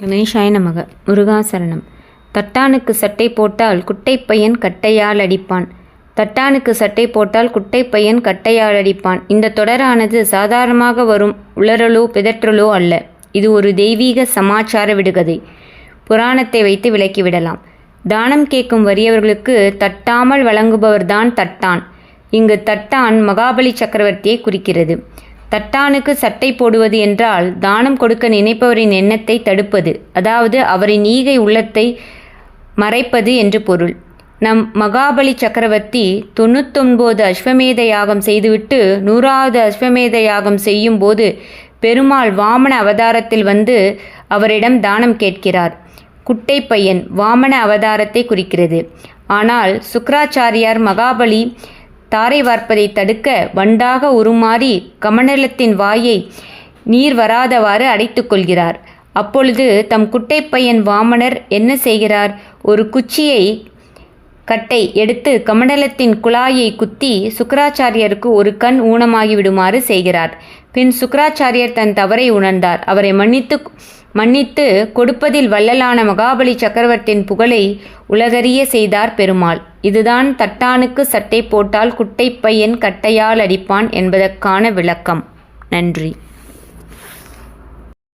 கணேஷாய நமக முருகாசரணம். தட்டானுக்கு சட்டை போட்டால் குட்டைப்பையன் கட்டையால் அடிப்பான். தட்டானுக்கு சட்டை போட்டால் குட்டைப்பையன் கட்டையால் அடிப்பான். இந்த தொடரானது சாதாரணமாக வரும் உளறலோ பிதற்றலோ அல்ல. இது ஒரு தெய்வீக சமாச்சார விடுகதை. புராணத்தை வைத்து விலக்கிவிடலாம் தானம் கேட்கும் வறியவர்களுக்கு தட்டாமல் வழங்குபவர்தான் தட்டான். இங்கு தட்டான் மகாபலி சக்கரவர்த்தியை குறிக்கிறது. தட்டானுக்கு சட்டை போடுவது என்றால் தானம் கொடுக்க நினைப்பவரின் எண்ணத்தை தடுப்பது அதாவது அவரின் ஈகை உள்ளத்தை மறைப்பது என்று பொருள். நம் மகாபலி சக்கரவர்த்தி தொண்ணூத்தொன்பது அஸ்வமேத யாகம் செய்துவிட்டு நூறாவது அஸ்வமேத யாகம் செய்யும்போது பெருமாள் வாமன அவதாரத்தில் வந்து அவரிடம் தானம் கேட்கிறார். குட்டை பையன் வாமன அவதாரத்தை குறிக்கிறது. ஆனால் சுக்ராச்சாரியார் மகாபலி தாரை வார்ப்பதை தடுக்க வண்டாக உருமாறி கமண்டலத்தின் வாயை நீர் வராதவாறு அடைத்து கொள்கிறார். அப்பொழுது தம் குட்டைப்பையன் வாமனர் என்ன செய்கிறார்? ஒரு குச்சியை கட்டை எடுத்து கமண்டலத்தின் குழாயை குத்தி சுக்கராச்சாரியருக்கு ஒரு கண் ஊனமாகி விடுமாறு செய்கிறார். பின் சுக்கராச்சாரியர் தன் தவறை உணர்ந்தார். அவரை மன்னித்து மன்னித்து கொடுப்பதில் வள்ளலான மகாபலி சக்கரவர்த்தியின் புகழை உலகறிய செய்தார் பெருமாள். இதுதான் தட்டானுக்கு சட்டை போட்டால் குட்டை பையன் கட்டையால் அடிப்பான் என்பதற்கான விளக்கம். நன்றி.